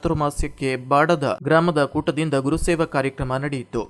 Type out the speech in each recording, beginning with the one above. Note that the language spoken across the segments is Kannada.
ಚಾತುರ್ಮಾಸ್ಯಕ್ಕೆ ಬಾಡದ ಗ್ರಾಮದ ಕೂಟದಿಂದ ಗುರುಸೇವಾ ಕಾರ್ಯಕ್ರಮ ನಡೆಯಿತು.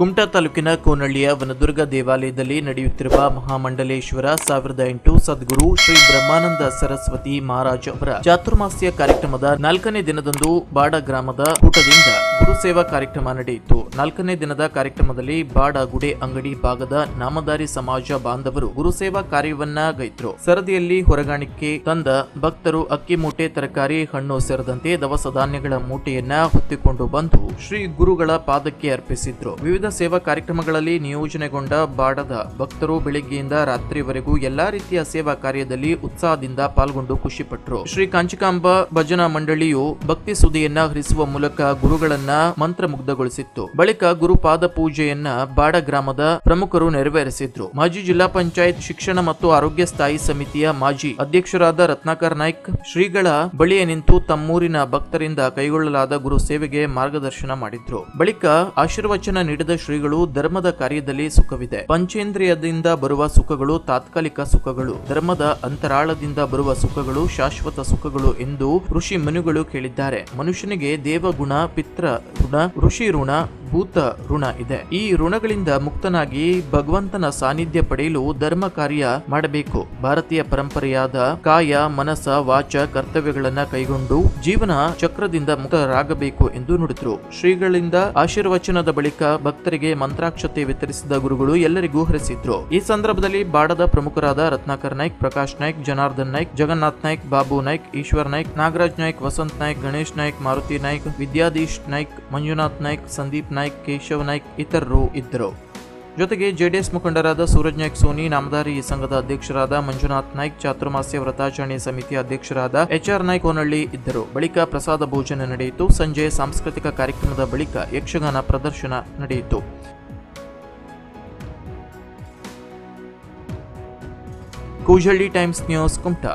ಕುಮಟಾ ತಾಲೂಕಿನ ಕೋನಹಳ್ಳಿಯ ವನದುರ್ಗ ದೇವಾಲಯದಲ್ಲಿ ನಡೆಯುತ್ತಿರುವ ಮಹಾಮಂಡಲೇಶ್ವರ ಸಾವಿರದ ಎಂಟು ಸದ್ಗುರು ಶ್ರೀ ಬ್ರಹ್ಮಾನಂದ ಸರಸ್ವತಿ ಮಹಾರಾಜ್ ಅವರ ಚಾತುರ್ಮಾಸ್ಯ ಕಾರ್ಯಕ್ರಮದ ನಾಲ್ಕನೇ ದಿನದಂದು ಬಾಡ ಗ್ರಾಮದ ಕೂಟದಿಂದ ಗುರುಸೇವಾ ಕಾರ್ಯಕ್ರಮ ನಡೆಯಿತು. ನಾಲ್ಕನೇ ದಿನದ ಕಾರ್ಯಕ್ರಮದಲ್ಲಿ ಬಾಡ ಗುಡೆ ಅಂಗಡಿ ಭಾಗದ ನಾಮದಾರಿ ಸಮಾಜ ಬಾಂಧವರು ಗುರುಸೇವಾ ಕಾರ್ಯವನ್ನ ಗೈದ್ರು ಸರದಿಯಲ್ಲಿ ಹೊರಗಾಣಿಕೆ ತಂದ ಭಕ್ತರು ಅಕ್ಕಿ ಮೂಟೆ, ತರಕಾರಿ, ಹಣ್ಣು ಸೇರದಂತೆ ದವಸ ಧಾನ್ಯಗಳ ಮೂಟೆಯನ್ನ ಹೊತ್ತಿಕೊಂಡು ಬಂದು ಶ್ರೀ ಗುರುಗಳ ಪಾದಕ್ಕೆ ಅರ್ಪಿಸಿದ್ರು. ವಿವಿಧ ಸೇವಾ ಕಾರ್ಯಕ್ರಮಗಳಲ್ಲಿ ನಿಯೋಜನೆಗೊಂಡ ಬಾಡದ ಭಕ್ತರು ಬೆಳಿಗ್ಗೆಯಿಂದ ರಾತ್ರಿವರೆಗೂ ಎಲ್ಲಾ ರೀತಿಯ ಸೇವಾ ಕಾರ್ಯದಲ್ಲಿ ಉತ್ಸಾಹದಿಂದ ಪಾಲ್ಗೊಂಡು ಖುಷಿಪಟ್ಟರು ಶ್ರೀ ಕಾಂಚಿಕಾಂಬ ಭಜನಾ ಮಂಡಳಿಯು ಭಕ್ತಿ ಸುದಿಯನ್ನ ಹರಿಸುವ ಮೂಲಕ ಗುರುಗಳನ್ನ ಮಂತ್ರಮುಗ್ಧಗೊಳಿಸಿತ್ತು. ಬಳಿಕ ಗುರುಪಾದ ಪೂಜೆಯನ್ನ ಬಾಡ ಗ್ರಾಮದ ಪ್ರಮುಖರು ನೆರವೇರಿಸಿದ್ರು. ಮಾಜಿ ಜಿಲ್ಲಾ ಪಂಚಾಯತ್ ಶಿಕ್ಷಣ ಮತ್ತು ಆರೋಗ್ಯ ಸ್ಥಾಯಿ ಸಮಿತಿಯ ಮಾಜಿ ಅಧ್ಯಕ್ಷರಾದ ರತ್ನಾಕರ್ ನಾಯ್ಕ್, ಶ್ರೀಗಳ ಬಳಿಯೇ ನಿಂತು ತಮ್ಮೂರಿನ ಭಕ್ತರಿಂದ ಕೈಗೊಳ್ಳಲಾದ ಗುರು ಸೇವೆಗೆ ಮಾರ್ಗದರ್ಶನ ಮಾಡಿದ್ರು. ಬಳಿಕ ಆಶೀರ್ವಚನ ನೀಡಿದ ಶ್ರೀಗಳು ಧರ್ಮದ ಕಾರ್ಯದಲ್ಲಿ ಸುಖವಿದೆ. ಪಂಚೇಂದ್ರಿಯದಿಂದ ಬರುವ ಸುಖಗಳು ತಾತ್ಕಾಲಿಕ ಸುಖಗಳು. ಧರ್ಮದ ಅಂತರಾಳದಿಂದ ಬರುವ ಸುಖಗಳು ಶಾಶ್ವತ ಸುಖಗಳು ಎಂದು ಋಷಿ ಮನುಗಳು ಕೇಳಿದ್ದಾರೆ. ಮನುಷ್ಯನಿಗೆ ದೇವಗುಣ ಪಿತ್ರ ಋಣ ಋಷಿ ಋಣ ಭೂತ ಋಣ ಇದೆ. ಈ ಋಣಗಳಿಂದ ಮುಕ್ತನಾಗಿ ಭಗವಂತನ ಸಾನ್ನಿಧ್ಯ ಪಡೆಯಲು ಧರ್ಮ ಕಾರ್ಯ ಮಾಡಬೇಕು. ಭಾರತೀಯ ಪರಂಪರೆಯಾದ ಕಾಯ, ಮನಸ, ವಾಚ ಕರ್ತವ್ಯಗಳನ್ನ ಕೈಗೊಂಡು ಜೀವನ ಚಕ್ರದಿಂದ ಮುಕ್ತರಾಗಬೇಕು ಎಂದು ನುಡಿದ್ರು. ಶ್ರೀಗಳಿಂದ ಆಶೀರ್ವಚನದ ಬಳಿಕ ಭಕ್ತರಿಗೆ ಮಂತ್ರಾಕ್ಷತೆ ವಿತರಿಸಿದ ಗುರುಗಳು ಎಲ್ಲರಿಗೂ ಹರಿಸಿದ್ರು. ಈ ಸಂದರ್ಭದಲ್ಲಿ ಬಾಡದ ಪ್ರಮುಖರಾದ ರತ್ನಾಕರ್ ನಾಯ್ಕ್, ಪ್ರಕಾಶ್ ನಾಯ್ಕ್, ಜನಾರ್ದನ್ ನಾಯ್ಕ್, ಜಗನ್ನಾಥ್ ನಾಯ್ಕ್, ಬಾಬು ನಾಯ್ಕ್, ಈಶ್ವರ್ ನಾಯ್ಕ್, ನಾಗರಾಜ್ ನಾಯ್ಕ್, ವಸಂತ್ ನಾಯ್ಕ್, ಗಣೇಶ್ ನಾಯ್ಕ್, ಮಾರುತಿ ನಾಯ್ಕ್, ವಿದ್ಯಾಧೀಶ್ ನಾಯ್ಕ್, ಮಂಜುನಾಥ್ ನಾಯ್ಕ್, ಸಂದೀಪ್ ನಾಯ್ಕ್ ಕೇಶವ್ ನಾಯ್ಕ್ ಇತರರು ಇದ್ದರು. ಜೊತೆಗೆ ಜೆಡಿಎಸ್ ಮುಖಂಡರಾದ ಸೂರಜ್ ನಾಯ್ಕ್, ಸೋನಿ ನಾಮದಾರಿ ಸಂಘದ ಅಧ್ಯಕ್ಷರಾದ ಮಂಜುನಾಥ್ ನಾಯ್ಕ್, ಚಾತುರ್ಮಾಸ್ಯ ವ್ರತಾಚರಣೆ ಸಮಿತಿ ಅಧ್ಯಕ್ಷರಾದ ಎಚ್ಆರ್ ನಾಯ್ಕ್ ಹೊನಳ್ಳಿ ಇದ್ದರು. ಬಳಿಕ ಪ್ರಸಾದ ಭೋಜನ ನಡೆಯಿತು. ಸಂಜೆ ಸಾಂಸ್ಕೃತಿಕ ಕಾರ್ಯಕ್ರಮದ ಬಳಿಕ ಯಕ್ಷಗಾನ ಪ್ರದರ್ಶನ ನಡೆಯಿತು. Koojalli times news, Kumta.